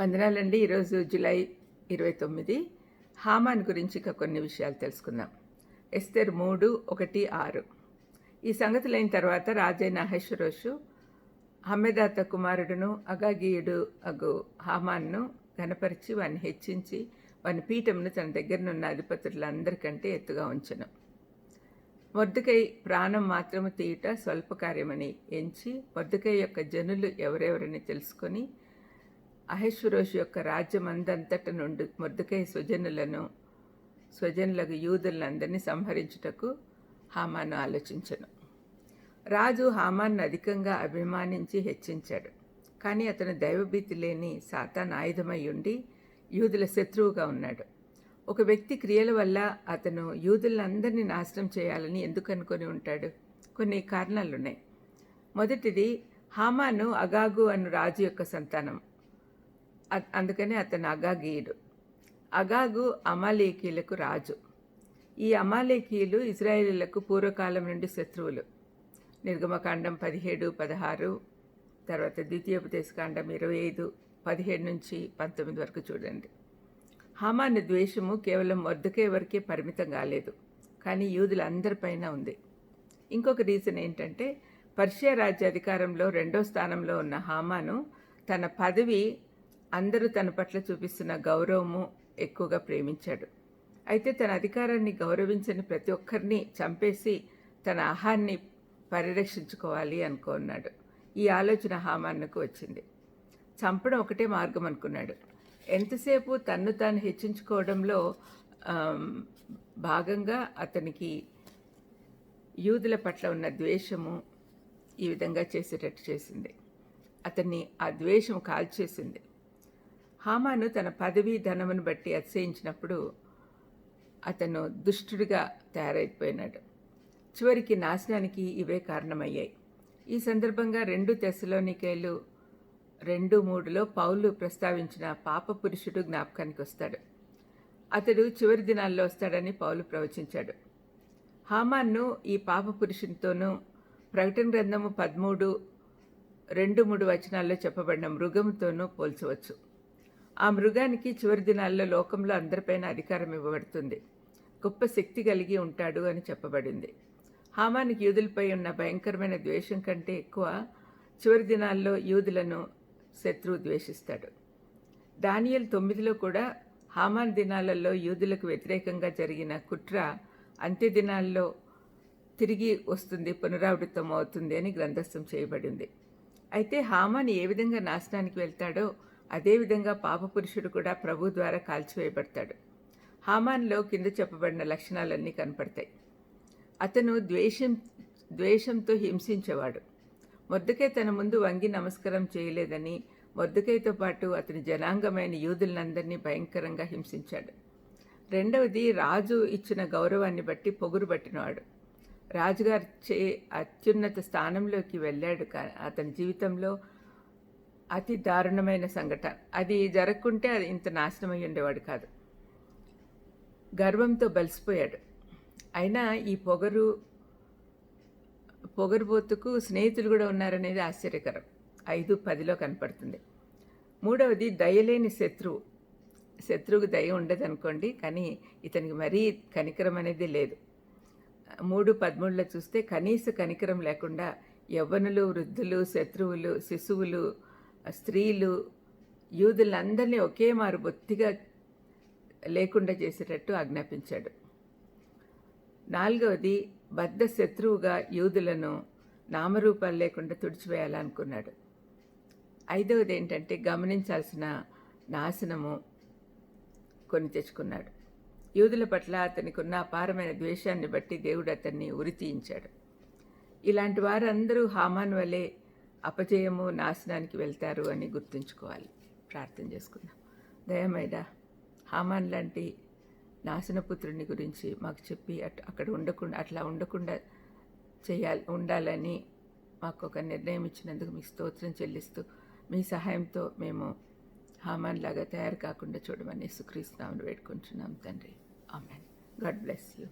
వందనాలండి ఈరోజు జూలై ఇరవై తొమ్మిది. హామాన్ గురించి ఇక కొన్ని విషయాలు తెలుసుకుందాం. ఎస్తేర్ మూడు ఒకటి ఆరు. ఈ సంగతులైన తర్వాత రాజైన అహేశ్వరోషు హమ్మెదాత కుమారుడును అగాగీయుడు అగు హామాన్ను ఘనపరిచి వాని హెచ్చించి వాని పీఠమును తన దగ్గరనున్న అధిపతులందరికంటే ఎత్తుగా ఉంచను. మొద్దుకై ప్రాణం మాత్రము తీయుట స్వల్ప కార్యమని ఎంచి మొద్దుకై యొక్క జనులు ఎవరెవరని తెలుసుకొని అహేశ్వరోషు యొక్క రాజ్యం అందంతట నుండి మొద్దుకై స్వజనులను స్వజనులకు యూదులందరినీ సంహరించుటకు హామాను ఆలోచించను. రాజు హామాన్ను అధికంగా అభిమానించి హెచ్చించాడు. కానీ అతను దైవభీతి లేని సాతాన్ ఆయుధమై ఉండి యూదుల శత్రువుగా ఉన్నాడు. ఒక వ్యక్తి క్రియల వల్ల అతను యూదులందరినీ నాశనం చేయాలని ఎందుకు అనుకొని ఉంటాడు? కొన్ని కారణాలున్నాయి. మొదటిది హామాను అగాగు అను రాజు యొక్క సంతానం. అందుకని అతను అగాగీయుడు. అగాగు అమాలేకీలకు రాజు. ఈ అమాలేకీయులు ఇజ్రాయేలీలకు పూర్వకాలం నుండి శత్రువులు. నిర్గమకాండం పదిహేడు పదహారు తర్వాత ద్వితీయోపదేశకాండం ఇరవై ఐదు పదిహేడు నుంచి పంతొమ్మిది వరకు చూడండి. హామాను ద్వేషము కేవలం మొద్దకే వరకే పరిమితం కాలేదు కానీ యూదులందరిపైన ఉంది. ఇంకొక రీజన్ ఏంటంటే పర్షియా రాజ్య అధికారంలో రెండో స్థానంలో ఉన్న హామాను తన పదవి అందరూ తన పట్ల చూపిస్తున్న గౌరవము ఎక్కువగా ప్రేమించాడు. అయితే తన అధికారాన్ని గౌరవించని ప్రతి ఒక్కరిని చంపేసి తన ఆహాన్ని పరిరక్షించుకోవాలి అనుకున్నాడు. ఈ ఆలోచన హామాన్నకు వచ్చింది. చంపడం ఒకటే మార్గం అనుకున్నాడు. ఎంతసేపు తన్ను తాను హెచ్చించుకోవడంలో భాగంగా అతనికి యూదుల పట్ల ఉన్న ద్వేషము ఈ విధంగా చేసేటట్టు చేసింది. అతన్ని ఆ ద్వేషం కాల్చేసింది. హామాను తన పదవి ధనమును బట్టి అతిశయించినప్పుడు అతను దుష్టుడిగా తయారైపోయినాడు. చివరికి నాశనానికి ఇవే కారణమయ్యాయి. ఈ సందర్భంగా రెండు తెశలోనికేలు రెండు మూడులో పౌలు ప్రస్తావించిన పాప పురుషుడు జ్ఞాపకానికి వస్తాడు. అతడు చివరి దినాల్లో వస్తాడని పౌలు ప్రవచించాడు. హామాన్ను ఈ పాప పురుషునితోనూ ప్రకటన గ్రంథము పదమూడు రెండు మూడు వచనాల్లో చెప్పబడిన మృగంతోనూ పోల్చవచ్చు. ఆ మృగానికి చివరి దినాల్లో లోకంలో అందరిపైన అధికారం ఇవ్వబడుతుంది. గొప్ప శక్తి కలిగి ఉంటాడు అని చెప్పబడింది. హామానికి యూదులపై ఉన్న భయంకరమైన ద్వేషం కంటే ఎక్కువ చివరి దినాల్లో యూదులను శత్రువు ద్వేషిస్తాడు. దానియల్ తొమ్మిదిలో కూడా హామాన్ దినాలలో యూదులకు వ్యతిరేకంగా జరిగిన కుట్ర అంత్య దినాల్లో తిరిగి వస్తుంది పునరావృతం అవుతుంది అని గ్రంథస్థం చేయబడింది. అయితే హామాన్ ఏ విధంగా నాశనానికి వెళ్తాడో అదేవిధంగా పాపపురుషుడు కూడా ప్రభు ద్వారా కాల్చివేయబడతాడు. హామాన్లో కింద చెప్పబడిన లక్షణాలన్నీ కనపడతాయి. అతను ద్వేషం ద్వేషంతో హింసించేవాడు. మొద్దకే తన ముందు వంగి నమస్కారం చేయలేదని మొద్దకైతో పాటు అతని జనాంగమైన యూదులందరినీ భయంకరంగా హింసించాడు. రెండవది రాజు ఇచ్చిన గౌరవాన్ని బట్టి పొగురు పట్టినవాడు. రాజుగారు చే అత్యున్నత స్థానంలోకి వెళ్ళాడు కా- అతని జీవితంలో అతి దారుణమైన సంఘటన. అది జరగకుంటే అది ఇంత నాశనమై ఉండేవాడు కాదు. గర్వంతో బలిసిపోయాడు. అయినా ఈ పొగరు పొగరుబోతుకు స్నేహితులు కూడా ఉన్నారనేది ఆశ్చర్యకరం. ఐదు పదిలో కనపడుతుంది. మూడవది దయలేని శత్రువు. శత్రువుకు దయ ఉండదు అనుకోండి కానీ ఇతనికి మరీ కనికరం అనేది లేదు. మూడు పదమూడులో చూస్తే కనీస కనికరం లేకుండా యవ్వనులు వృద్ధులు శత్రువులు శిశువులు స్త్రీలు యూదులందరినీ ఒకే మారు బొత్తిగా లేకుండా చేసేటట్టు ఆజ్ఞాపించాడు. నాలుగవది బద్ధ శత్రువుగా యూదులను నామరూపాలు లేకుండా తుడిచివేయాలనుకున్నాడు. ఐదవది ఏంటంటే గమనించాల్సిన నాశనము కొని తెచ్చుకున్నాడు. యూదుల పట్ల అతనికి ఉన్న అపారమైన ద్వేషాన్ని బట్టి దేవుడు అతన్ని ఉరితీయించాడు. ఇలాంటి వారందరూ హామాన్ వలె అపజయము నాశనానికి వెళ్తారు అని గుర్తుంచుకోవాలి. ప్రార్థన చేసుకుందాం. దయమైదా హామాన్ లాంటి నాశనపుత్రుని గురించి మాకు చెప్పి అట్ అక్కడ ఉండకుండా అట్లా ఉండకుండా చేయాలి ఉండాలని మాకు ఒక నిర్ణయం ఇచ్చినందుకు మీకు స్తోత్రం చెల్లిస్తూ మీ సహాయంతో మేము హామాన్ లాగా తయారు కాకుండా చూడమని సుక్రీస్తున్నామని వేడుకుంటున్నాం తండ్రి. ఆమెన్. God bless you.